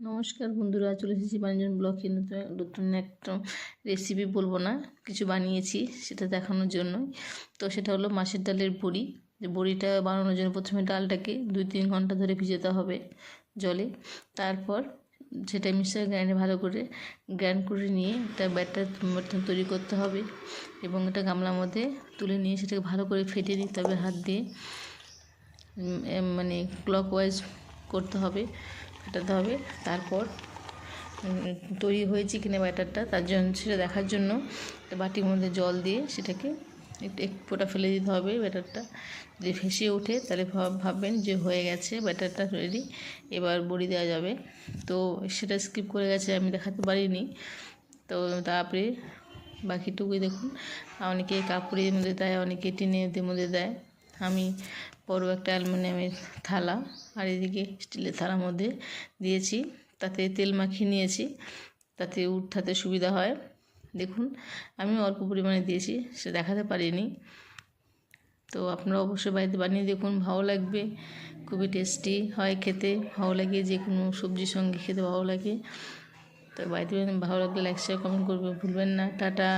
নমস্কার বন্ধুরা, চলে এসেছি বানিজন ব্লগে। নতুন নতুন একটা রেসিপি বলব না, কিছু বানিয়েছি, সেটা দেখানোর জন্যই। তো সেটা হলো মাছের ডালের বড়ি। যে বড়িটা বানানোর জন্য প্রথমে ডালটাকে দুই তিন ঘণ্টা ধরে ভিজাতে হবে জলে। তারপর সেটা মিক্সার গ্রাইন্ডে ভালো করে গ্রাইন্ড করে নিয়ে একটা ব্যাটার তৈরি করতে হবে এবং এটা গামলার মধ্যে তুলে নিয়ে সেটাকে ভালো করে ফেটে নিতে হবে হাত দিয়ে। মানে ক্লকওয়াইজ করতে হবে। ফাটাতে হবে। তারপর তৈরি হয়েছে কিনা ব্যাটারটা, তার জন্য সেটা দেখার জন্য বাটির মধ্যে জল দিয়ে সেটাকে একটু, এক ফোঁটা ফেলে দিতে হবে ব্যাটারটা। যদি ভেসে ওঠে, তাহলে ভাব- ভাববেন যে হয়ে গেছে, ব্যাটারটা রেডি এবার বড়ি দেওয়া যাবে। তো সেটা স্কিপ করে গেছে, আমি দেখাতে পারিনি। তো তারপরে বাকিটুকুই দেখুন, অনেকে কাপড়ের মধ্যে দেয়, অনেকে টিনের মধ্যে দেয়। আমি বড় একটা অ্যালুমিনিয়ামের থালা আর এদিকে স্টিলের থালার মধ্যে দিয়েছি। তাতে তেল মাখিয়ে নিয়েছি। তাতে উঠাতে সুবিধা হয়। দেখুন, আমি অল্প পরিমাণে দিয়েছি, সে দেখাতে পারিনি। তো আপনারা অবশ্যই বাড়িতে বানিয়ে দেখুন, ভালো লাগবে। খুবই টেস্টি হয় খেতে, ভালো লাগে, যে কোনো সবজির সঙ্গে খেতে ভালো লাগে। তো বাড়িতে ভালো লাগলে লাইক শেয়ার কমেন্ট করবে ভুলবেন না। টাটা।